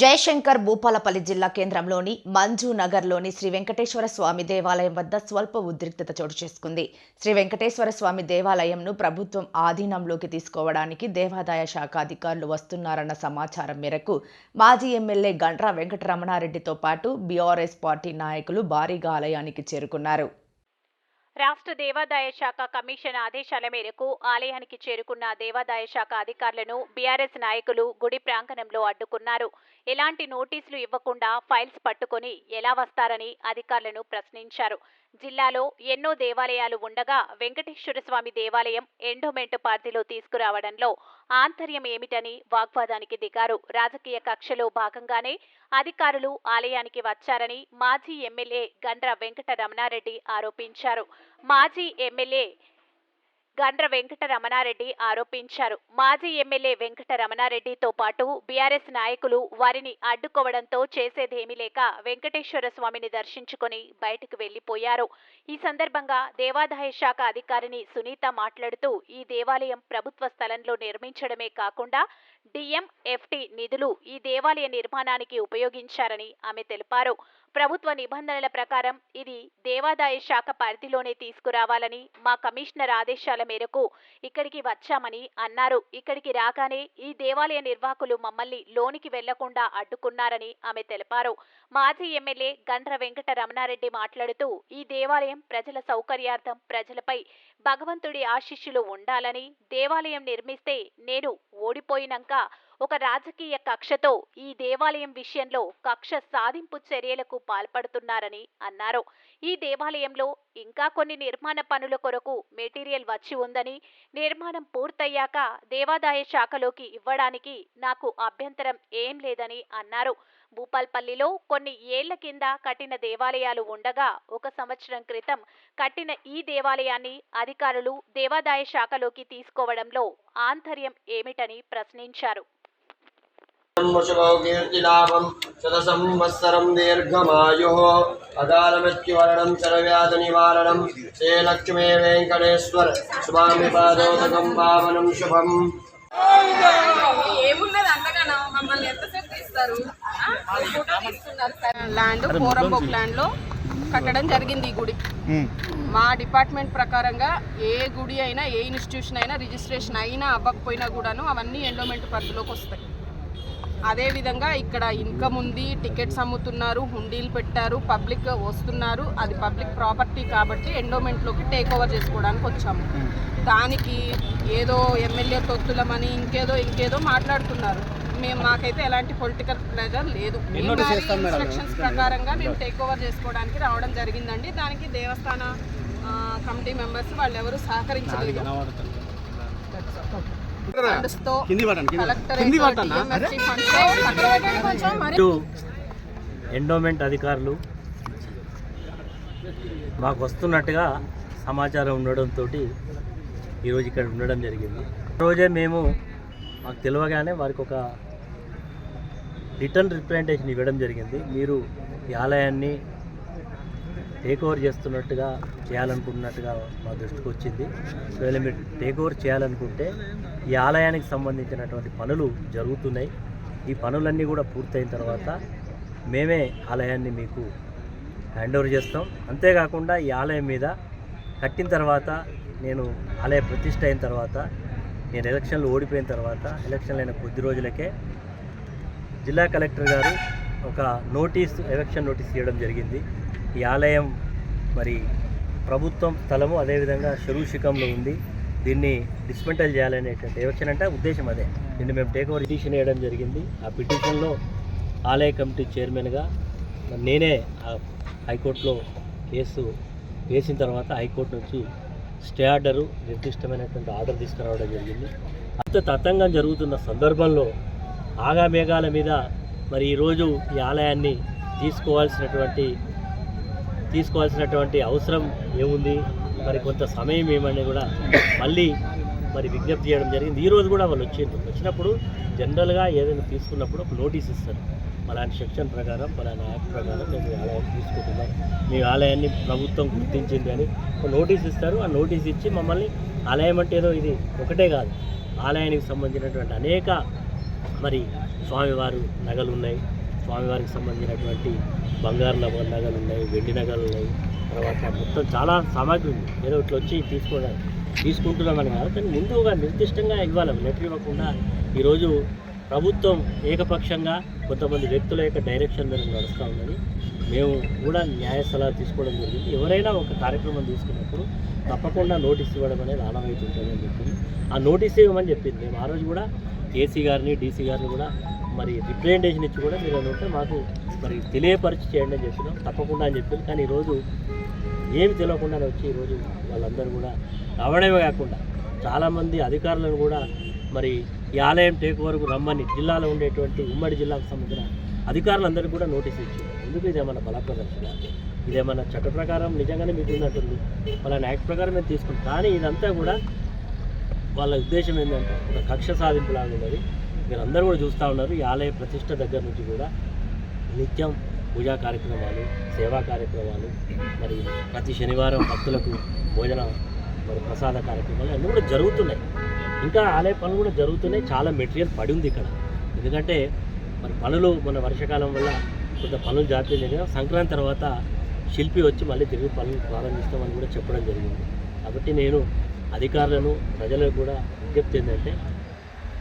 జయశంకర్ భూపాలపల్లి జిల్లా కేంద్రంలోని మంజునగర్లోని శ్రీ వెంకటేశ్వర స్వామి దేవాలయం వద్ద స్వల్ప ఉద్రిక్తత చోటు చేసుకుంది. శ్రీ వెంకటేశ్వర స్వామి దేవాలయంను ప్రభుత్వం ఆధీనంలోకి తీసుకోవడానికి దేవాదాయ శాఖ అధికారులు వస్తున్నారన్న సమాచారం మేరకు మాజీ ఎమ్మెల్యే గండ్రా వెంకటరమణారెడ్డితో పాటు బీఆర్ఎస్ పార్టీ నాయకులు భారీగా ఆలయానికి చేరుకున్నారు. రాష్ట్ర దేవాదాయ శాఖ కమిషన్ ఆదేశాల మేరకు ఆలయానికి చేరుకున్న దేవాదాయ శాఖ అధికారులను బీఆర్ఎస్ నాయకులు గుడి ప్రాంగణంలో అడ్డుకున్నారు. ఎలాంటి నోటీసులు ఇవ్వకుండా ఫైల్స్ పట్టుకొని ఎలా వస్తారని అధికారులను ప్రశ్నించారు. జిల్లాలో ఎన్నో దేవాలయాలు ఉండగా వెంకటేశ్వర స్వామి దేవాలయం ఎండోమెంట్ పార్టీలో తీసుకురావడంలో ఆంతర్యం ఏమిటని వాగ్వాదానికి దిగారు. రాజకీయ కక్షలో భాగంగానే అధికారులు ఆలయానికి వచ్చారని మాజీ ఎమ్మెల్యే గండ్ర వెంకట రమణారెడ్డి ఆరోపించారు. మాజీ ఎమ్మెల్యే గండ్ర వెంకట రమణారెడ్డి ఆరోపించారు. మాజీ ఎమ్మెల్యే వెంకట రమణారెడ్డితో పాటు బీఆర్ఎస్ నాయకులు వారిని అడ్డుకోవడంతో చేసేదేమీ లేక వెంకటేశ్వర స్వామిని దర్శించుకొని బయటకు వెళ్ళిపోయారు ఈ సందర్భంగా దేవాదాయ శాఖ అధికారిని సునీత మాట్లాడుతూ ఈ దేవాలయం ప్రభుత్వ స్థలంలో నిర్మించడమే కాకుండా డిఎంఎఫ్టి నిధులు ఈ దేవాలయ నిర్మాణానికి ఉపయోగించారని ఆమె తెలిపారు. ప్రభుత్వ నిబంధనల ప్రకారం ఇది దేవాదాయ శాఖ పరిధిలోనే తీసుకురావాలని మా కమిషనర్ ఆదేశాల మేరకు ఇక్కడికి వచ్చామని అన్నారు. ఇక్కడికి రాగానే ఈ దేవాలయ నిర్వాహకులు మమ్మల్ని లోనికి వెళ్ళకుండా అడ్డుకున్నారని ఆమె తెలిపారు. మాజీ ఎమ్మెల్యే గండ్ర వెంకట రమణారెడ్డి మాట్లాడుతూ ఈ దేవాలయం ప్రజల సౌకర్యార్థం ప్రజలపై భగవంతుడి ఆశీస్సులు ఉండాలని దేవాలయం నిర్మిస్తే నేను ఓడిపోయినాక ఒక రాజకీయ కక్షతో ఈ దేవాలయం విషయంలో కక్ష సాధింపు చర్యలకు పాల్పడుతున్నారని అన్నారు. ఈ దేవాలయంలో ఇంకా కొన్ని నిర్మాణ పనుల కొరకు మెటీరియల్ వచ్చి ఉందని నిర్మాణం పూర్తయ్యాక దేవాదాయ శాఖలోకి ఇవ్వడానికి నాకు అభ్యంతరం ఏం లేదని అన్నారు. భూపాల్పల్లిలో కొన్ని ఏళ్ళ కింద కట్టిన దేవాలయాలు ఉండగా ఒక సంవత్సరం క్రితం కట్టిన ఈ దేవాలయాన్ని అధికారులు దేవాదాయ శాఖలోకి తీసుకోవడంలో ఆంతర్యం ఏమిటని ప్రశ్నించారు. ముషభో కీర్తిలాభం శతసంవత్సరం దీర్ఘమాయుః. అకాలమృత్యువరణం చరవ్యాధి నివారణం శ్రీలక్ష్మీ వెంకటేశ్వర స్వామి పాదోదకం పావనం శుభం. ఏమున్నది అంతగానో? మమ్మల్ని ఎంతసేపు తీస్తారు? ల్యాండ్ పోరంబోక్ ల్యాండ్లో కట్టడం జరిగింది ఈ గుడి. మా డిపార్ట్మెంట్ ప్రకారంగా ఏ గుడి అయినా ఏ ఇన్స్టిట్యూషన్ అయినా రిజిస్ట్రేషన్ అయినా అవ్వకపోయినా కూడాను అవన్నీ ఎండోమెంట్ పరిధిలోకి వస్తాయి. అదేవిధంగా ఇక్కడ ఇన్కమ్ ఉంది టికెట్స్ అమ్ముతున్నారు హుండీలు పెట్టారు పబ్లిక్ వస్తున్నారు. అది పబ్లిక్ ప్రాపర్టీ కాబట్టి ఎండోమెంట్లోకి టేక్ ఓవర్ చేసుకోవడానికి వచ్చాము. దానికి ఏదో ఎమ్మెల్యే తొత్తులమని ఇంకేదో ఇంకేదో మాట్లాడుతున్నారు. మేము మాకైతే ఎలాంటి పొలిటికల్ ప్రెజర్ లేదు. ఇన్స్ట్రక్షన్స్ ప్రకారంగా మేము టేక్ ఓవర్ చేసుకోవడానికి రావడం జరిగిందండి. దానికి దేవస్థాన కమిటీ మెంబర్స్ వాళ్ళు ఎవరు సహకరించలేదు ఎండోమెంట్ అధికారులు మాకు వస్తున్నట్టుగా సమాచారం ఉండడంతో ఈరోజు ఇక్కడ ఉండడం జరిగింది. రోజే మేము మాకు తెలియగానే వారికి ఒక రిటర్న్ రిప్రజెంటేషన్ ఇవ్వడం జరిగింది. మీరు ఈ ఆలయాన్ని టేక్ ఓవర్ చేస్తున్నట్టుగా చేయాలనుకున్నట్టుగా మా దృష్టికి వచ్చింది. ఒకవేళ మీరు టేక్ ఓవర్ చేయాలనుకుంటే ఈ ఆలయానికి సంబంధించినటువంటి పనులు జరుగుతున్నాయి. ఈ పనులన్నీ కూడా పూర్తయిన తర్వాత మేమే ఆలయాన్ని మీకు హ్యాండ్ ఓవర్ చేస్తాం. అంతేకాకుండా ఈ ఆలయం మీద కట్టిన తర్వాత నేను ఆలయ ప్రతిష్ట అయిన తర్వాత నేను ఎలక్షన్లు ఓడిపోయిన తర్వాత ఎలక్షన్లు అయిన కొద్ది రోజులకే జిల్లా కలెక్టర్ గారు ఒక నోటీస్ ఎలక్షన్ నోటీస్ ఇవ్వడం జరిగింది. ఈ ఆలయం మరి ప్రభుత్వం స్థలము అదేవిధంగా శరూషికంలో ఉంది. దీన్ని డిస్మెంటల్ చేయాలనేటువంటి ఎలక్షన్ అంటే ఉద్దేశం అదే. దీన్ని మేము టేక్ ఓవర్ పిటిషన్ వేయడం జరిగింది. ఆ పిటిషన్లో ఆలయ కమిటీ చైర్మన్గా నేనే ఆ హైకోర్టులో కేసు వేసిన తర్వాత హైకోర్టు నుంచి స్టే ఆర్డరు నిర్దిష్టమైనటువంటి ఆర్డర్ తీసుకురావడం జరిగింది. అంత తతంగం జరుగుతున్న సందర్భంలో ఆగామేఘాల మీద మరి ఈరోజు ఈ ఆలయాన్ని తీసుకోవాల్సినటువంటి తీసుకోవాల్సినటువంటి అవసరం ఏముంది? మరి కొంత సమయం ఏమని కూడా మళ్ళీ మరి విజ్ఞప్తి చేయడం జరిగింది. ఈరోజు కూడా వాళ్ళు వచ్చిండ్రు వచ్చినప్పుడు జనరల్గా ఏదైనా తీసుకున్నప్పుడు ఒక నోటీస్ ఇస్తారు. అలాంటి సెక్షన్ ప్రకారం పలానా యాక్ట్ ప్రకారం మేము ఆలయాన్ని తీసుకుంటున్నాం మీ ఆలయాన్ని ప్రభుత్వం గుర్తించింది అని ఒక నోటీస్ ఇస్తారు. ఆ నోటీస్ ఇచ్చి మమ్మల్ని ఆలయం అంటే ఏదో ఇది ఒకటే కాదు. ఆలయానికి సంబంధించినటువంటి అనేక మరి స్వామివారు నగలు ఉన్నాయి స్వామివారికి సంబంధించినటువంటి బంగారు నగలు ఉన్నాయి వెండి నగలు ఉన్నాయి తర్వాత మొత్తం చాలా సామాగ్రి ఉంది. ఏదో ఇట్లా వచ్చి తీసుకోవడం తీసుకుంటున్నామని కాదు. కానీ ముందుగా నిర్దిష్టంగా ఇవ్వాలి. లెటర్ ఇవ్వకుండా ఈరోజు ప్రభుత్వం ఏకపక్షంగా కొంతమంది వ్యక్తుల యొక్క డైరెక్షన్ మీద నడుస్తూ ఉందని మేము కూడా న్యాయ సలహా తీసుకోవడం జరిగింది. ఎవరైనా ఒక కార్యక్రమం తీసుకున్నప్పుడు తప్పకుండా నోటీస్ ఇవ్వడం అనేది ఆనవాయితీ ఉంటుందని చెప్పింది ఆ నోటీస్ ఇవ్వమని చెప్పింది. మేము ఆ రోజు కూడా ఏసీ గారిని డీసీ గారిని కూడా మరి రిప్రజెంటేషన్ ఇచ్చి కూడా మీరు ఉంటే మాకు మరి తెలియపరిచి చేయండి అని చెప్పినాం. తప్పకుండా అని చెప్పింది కానీ ఈరోజు ఏమి తెలియకుండానే వచ్చి ఈరోజు వాళ్ళందరూ కూడా రావడమే కాకుండా చాలామంది అధికారులను కూడా మరి ఈ ఆలయం టేక్ వరకు రమ్మని జిల్లాలో ఉండేటువంటి ఉమ్మడి జిల్లాకు సంబంధించిన అధికారులందరికీ కూడా నోటీస్ ఇచ్చింది ఎందుకు ఇదేమన్నా బల ప్రదర్శన ఇదేమన్నా చట్ట ప్రకారం నిజంగానే మీకు ఉన్నట్టుంది వాళ్ళ యాక్ట్ ప్రకారం మేము తీసుకుంటాం. కానీ ఇదంతా కూడా వాళ్ళ ఉద్దేశం ఏంటంటే ఒక కక్ష సాధింపులాగా ఉన్నది. మీరు అందరూ కూడా చూస్తూ ఉన్నారు ఈ ఆలయ ప్రతిష్ట దగ్గర నుంచి కూడా నిత్యం పూజా కార్యక్రమాలు సేవా కార్యక్రమాలు మరి ప్రతి శనివారం భక్తులకు భోజన మరి ప్రసాద కార్యక్రమాలు అన్నీ కూడా జరుగుతున్నాయి. ఇంకా ఆలయ పనులు కూడా జరుగుతున్నాయి. చాలా మెటీరియల్ పడి ఉంది ఇక్కడ. ఎందుకంటే మరి పనులు మన వర్షాకాలం వల్ల కొంత పనులు జాతీయ జరిగిన సంక్రాంతి తర్వాత శిల్పి వచ్చి మళ్ళీ తిరిగి పనులు ప్రారంభిస్తామని కూడా చెప్పడం జరిగింది. కాబట్టి నేను అధికారులను ప్రజలకు కూడా విజ్ఞప్తి ఏంటంటే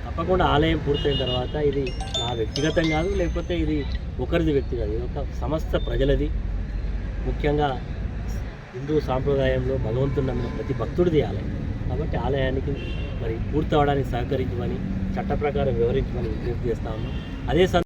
తప్పకుండా ఆలయం పూర్తయిన తర్వాత ఇది నా వ్యక్తిగతం కాదు లేకపోతే ఇది ఒకరిది వ్యక్తి కాదు. ఇది ఒక సమస్త ప్రజలది. ముఖ్యంగా హిందూ సాంప్రదాయంలో భగవంతుని నమ్మిన ప్రతి భక్తుడిది ఆలయం. కాబట్టి ఆలయానికి మరి పూర్తి అవడానికి సహకరించమని చట్ట ప్రకారం వివరించమని విజ్ఞప్తి చేస్తా ఉన్నాం. అదే